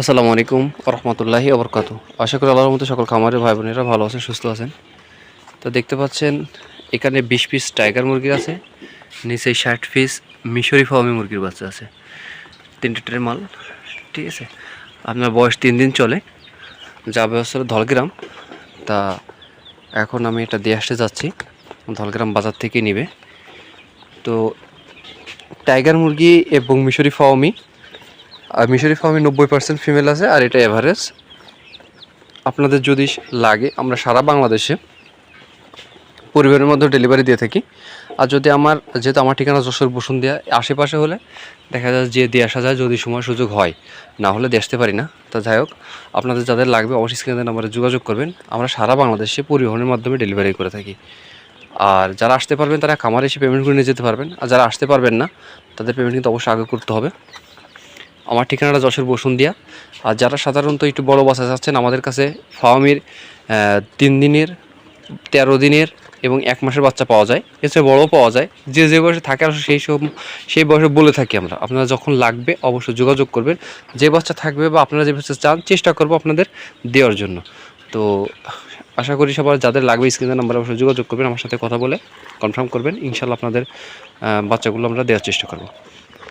আসসালামু আলাইকুম রহমতুল্লাহি আবরকাত আশা করি আল্লাহর মতো সকল খামারের ভাই বোনেরা ভালো আছেন, সুস্থ আছেন। তো দেখতে পাচ্ছেন, এখানে বিশ পিস টাইগার মুরগি আছে, নিচে ষাট পিস মিশরি ফার্মি মুরগির বাচ্চা আছে। তিনটে ট্রের মাল, ঠিক আছে? আপনার বয়স তিন দিন চলে, যাবে হচ্ছে ধলগ্রাম। তা এখন আমি এটা দিয়ে আসতে যাচ্ছি, ধলগ্রাম বাজার থেকে নিবে। তো টাইগার মুরগি এবং মিশরি ফাওমি আর মিশরি ফার্মে নব্বই পার্সেন্ট ফিমেল আছে আর এটা এভারেজ আপনাদের যদি লাগে, আমরা সারা বাংলাদেশে পরিবারের মধ্যে ডেলিভারি দিয়ে থাকি। আর যদি আমার, যেহেতু আমার ঠিকানা যশোর বসুন দেওয়া আশেপাশে হলে দেখা যায় যে দিয়ে আসা যায় যদি সময় সুযোগ হয়। না হলে দিয়ে আসতে পারি না। তা যাই হোক, আপনাদের যাদের লাগবে অবশ্যই স্ক্রিনে নাম্বারে যোগাযোগ করবেন। আমরা সারা বাংলাদেশে পরিবহনের মাধ্যমে ডেলিভারি করে থাকি। আর যারা আসতে পারবেন তারা খামারে এসে পেমেন্ট করে নিয়ে যেতে পারবেন। আর যারা আসতে পারবেন না, তাদের পেমেন্ট কিন্তু অবশ্যই আগে করতে হবে। আমার ঠিকানাটা যশোর বসুন্দিয়া আর যারা সাধারণত একটু বড় বাচ্চা চাচ্ছেন আমাদের কাছে ফার্মির তিন দিনের, তেরো দিনের এবং এক মাসের বাচ্চা পাওয়া যায়। এছাড়া বড়ও পাওয়া যায়। যে যে বয়সে থাকে, আসলে সেই সব, সেই বয়সে বলে থাকি আমরা। আপনারা যখন লাগবে, অবশ্যই যোগাযোগ করবেন। যে বাচ্চা থাকবে বা আপনারা যে বাচ্চা চান, চেষ্টা করব আপনাদের দেওয়ার জন্য। তো আশা করি সবার যাদের লাগবে স্ক্রিনের নাম্বার অবশ্যই যোগাযোগ করবেন, আমার সাথে কথা বলে কনফার্ম করবেন। ইনশাল্লাহ আপনাদের বাচ্চাগুলো আমরা দেওয়ার চেষ্টা করব।